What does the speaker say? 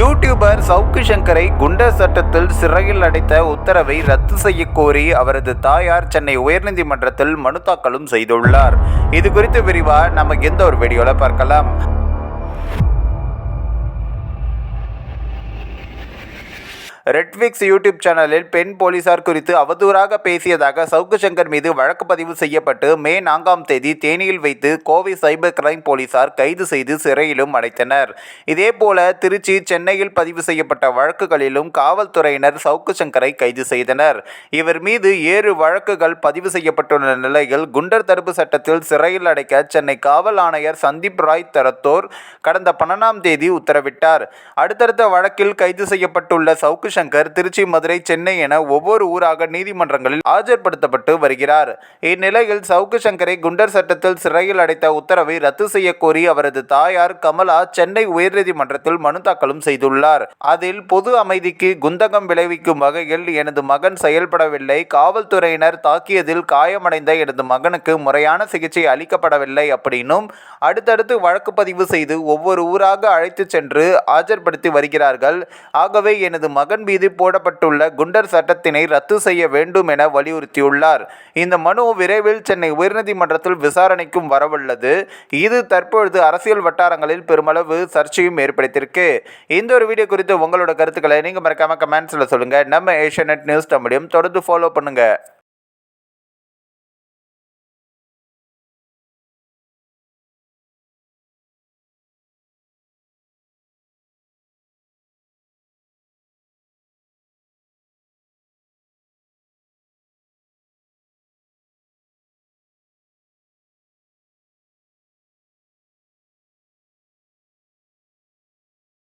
YouTuber சவுக்கு சங்கரை குண்டர் சட்டத்தில் சிறையில் அடைத்த உத்தரவை ரத்து செய்ய கோரி அவரது தாயார் சென்னை உயர்நீதிமன்றத்தில் மனு தாக்கலும் செய்துள்ளார். இது குறித்து விரிவா நம்ம எந்த ஒரு வீடியோல பார்க்கலாம். ரெட்விக்ஸ் யூடியூப் சேனலில் பெண் போலீசார் குறித்து அவதூறாக பேசியதாக சவுக்கு சங்கர் மீது வழக்கு பதிவு செய்யப்பட்டு மே நான்காம் தேதி தேனியில் வைத்து கோவை சைபர் கிரைம் போலீசார் கைது செய்து சிறையிலும் அடைத்தனர். இதேபோல திருச்சி சென்னையில் பதிவு செய்யப்பட்ட வழக்குகளிலும் காவல்துறையினர் சவுக்கு சங்கரை கைது செய்தனர். இவர் மீது ஏழு வழக்குகள் பதிவு செய்யப்பட்டுள்ள நிலையில் குண்டர் தடுப்பு சட்டத்தில் சிறையில் அடைக்க சென்னை காவல் ஆணையர் சந்தீப் ராய் தரத்தோர் கடந்த பன்னெண்டாம் தேதி உத்தரவிட்டார். அடுத்தடுத்த வழக்கில் கைது செய்யப்பட்டுள்ள சவுக்கு ரவிசங்கர் திருச்சி மதுரை சென்னை என ஒவ்வொரு ஊராக நீதிமன்றங்களில் ஆஜர்படுத்தப்பட்டு வருகிறார். இந்நிலையில் சவுக்கு சங்கரை குண்டர் சட்டத்தில் சிறையில் அடைத்த உத்தரவை ரத்து செய்ய கோரி அவரது தாயார் கமலா சென்னை உயர்நீதிமன்றத்தில் மனு தாக்கலும் செய்துள்ளார். அதில் பொது அமைதிக்கு குந்தகம் விளைவிக்கும் வகையில் எனது மகன் செயல்படவில்லை. காவல்துறையினர் தாக்கியதில் காயமடைந்த எனது மகனுக்கு முறையான சிகிச்சை அளிக்கப்படவில்லை அப்படின்னும் அடுத்தடுத்து வழக்கு பதிவு செய்து ஒவ்வொரு ஊராக அழைத்து சென்று ஆஜர்படுத்தி வருகிறார்கள். ஆகவே எனது மகன் மீது போடப்பட்டுள்ள குண்டர் சட்டத்தினை ரத்து செய்ய வேண்டும் என வலியுறுத்தியுள்ளார். இந்த மனு விரைவில் சென்னை உயர்நீதிமன்றத்தில் விசாரணைக்கும் வரவுள்ளது. இது தற்பொழுது அரசியல் வட்டாரங்களில் பெருமளவு சர்ச்சையும் ஏற்படுத்தியிருக்கு. இந்த ஒரு வீடியோ குறித்து உங்களோட கருத்துக்களை நீங்கள் மறக்காமல் கமெண்ட்ஸில் சொல்லுங்கள் நம்ம ஏஷியநெட் நியூஸ் தமிழையும் தொடர்ந்து ஃபாலோ பண்ணுங்கள்